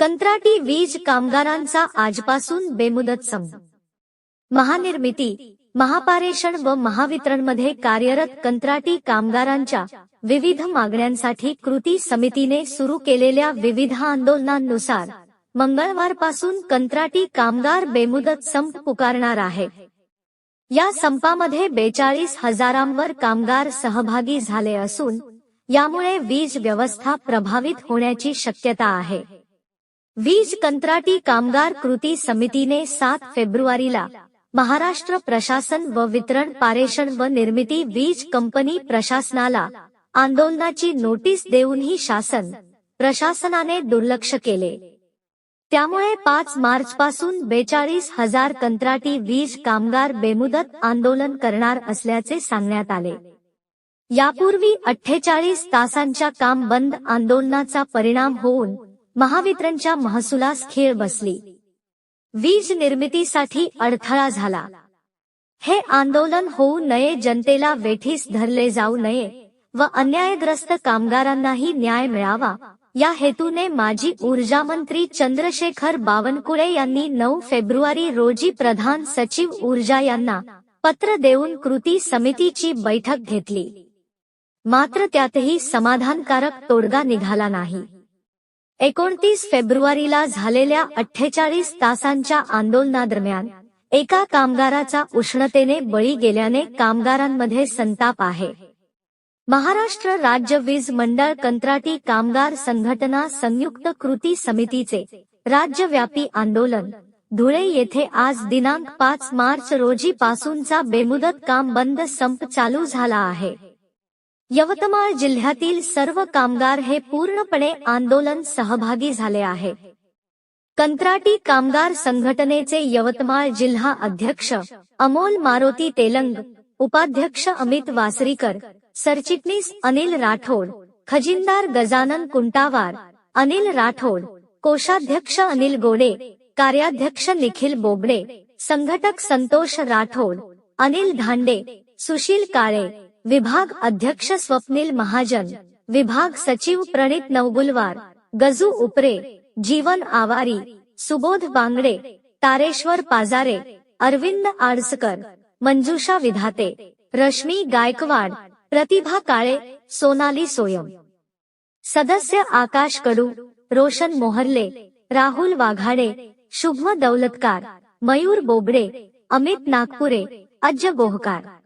कंत्राटी वीज कामगारांचा आजपासून बेमुदत संप. महानिर्मिती महापारेषण व महावितरणमध्ये कार्यरत कंत्राटी कामगारांच्या विविध मागण्यांसाठी कृती समितीने सुरू केलेल्या विविध आंदोलनांनुसार मंगळवारपासून कंत्राटी कामगार बेमुदत संप पुकारणार आहे. या संपामध्ये बेचाळीस हजारांवर कामगार सहभागी झाले असून यामुळे वीज व्यवस्था प्रभावित होण्याची शक्यता आहे. वीज कंत्राटी कामगार कृती समितीने सात फेब्रुवारीला महाराष्ट्र प्रशासन व वितरण पारेषण व निर्मिती वीज कंपनी प्रशासनाला आंदोलनाची नोटीस देऊनही शासन प्रशासनाने दुर्लक्ष केले. त्यामुळे पाच मार्च पासून बेचाळीस हजार कंत्राटी वीज कामगार बेमुदत आंदोलन करणार असल्याचे सांगण्यात आले. यापूर्वी अठ्ठेचाळीस तासांच्या काम बंद आंदोलनाचा परिणाम होऊन महावितरणच्या महसुलास खेळ बसली. वीज निर्मितीसाठी अडथळा झाला. हे आंदोलन होऊ नये जनतेला वेठीस धरले जाऊ नये व अन्यायग्रस्त कामगारांनाही न्याय मिळावा. या हेतूने माजी ऊर्जा मंत्री चंद्रशेखर बावनकुळे यांनी नऊ फेब्रुवारी रोजी प्रधान सचिव ऊर्जा यांना पत्र देऊन कृती समितीची बैठक घेतली. मात्र त्यातही समाधानकारक तोडगा निघाला नाही. एकोणतीस फेब्रुवारीला झालेल्या अठ्ठेचाळीस तासांच्या आंदोलनादरम्यान एका कामगाराचा उष्णतेने बळी गेल्याने कामगारांमध्ये संताप आहे. महाराष्ट्र राज्य वीज मंडळ कंत्राटी कामगार संघटना संयुक्त कृती समितीचे राज्यव्यापी आंदोलन धुळे येथे आज दिनांक पाच मार्च रोजी पासूनचा बेमुदत काम बंद संप चालू झाला आहे. यवतमाळ जिल्ह्यातील सर्व कामगार हे पूर्णपणे आंदोलन सहभागी झाले आहे. कंत्राटी कामगार संघटनेचे यवतमाळ जिल्हा अध्यक्ष अमोल मारोती तेलंग उपाध्यक्ष अमित वासरीकर सरचिटणीस अनिल राठोड खजिनदार गजानन कुंटावार अनिल राठोड कोषाध्यक्ष अनिल गोडे कार्याध्यक्ष निखिल बोबडे संघटक संतोष राठोड अनिल धांडे सुशील काळे विभाग अध्यक्ष स्वप्नील महाजन विभाग सचिव प्रणित नवगुलवार गजू उपरे जीवन आवारी सुबोध बांगडे तारेश्वर पाजारे अरविंद आडसकर मंजुषा विधाते रश्मी गायकवाड प्रतिभा काळे सोनाली सोयम. सदस्य आकाश कडू रोशन मोहर्ले राहुल वाघाडे शुभम दौलतकार मयूर बोबडे अमित नागपुरे अज्ज गोहकार.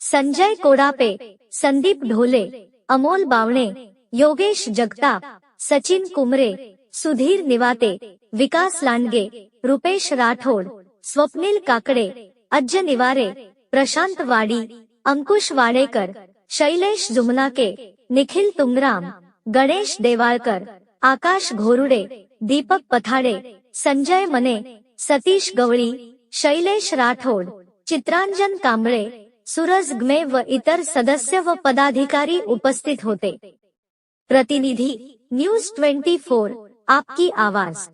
संजय कोडापे संदीप ढोले अमोल बावणे योगेश जगताप सचिन कुमरे सुधीर निवाते विकास लांडगे रुपेश राठोड स्वप्नील काकडे अज्ज निवारे प्रशांत वाडी अंकुश वाडेकर शैलेश जुमनाके निखिल तुंगराम गणेश देवाळकर आकाश घोरुडे दीपक पथाडे संजय मने सतीश गवळी शैलेश राठोड चित्रांजन कांबळे सुरज ग्मे व इतर सदस्य व पदाधिकारी उपस्थित होते. प्रतिनिधी न्यूज ट्वेंटी फोर आपकी आवाज.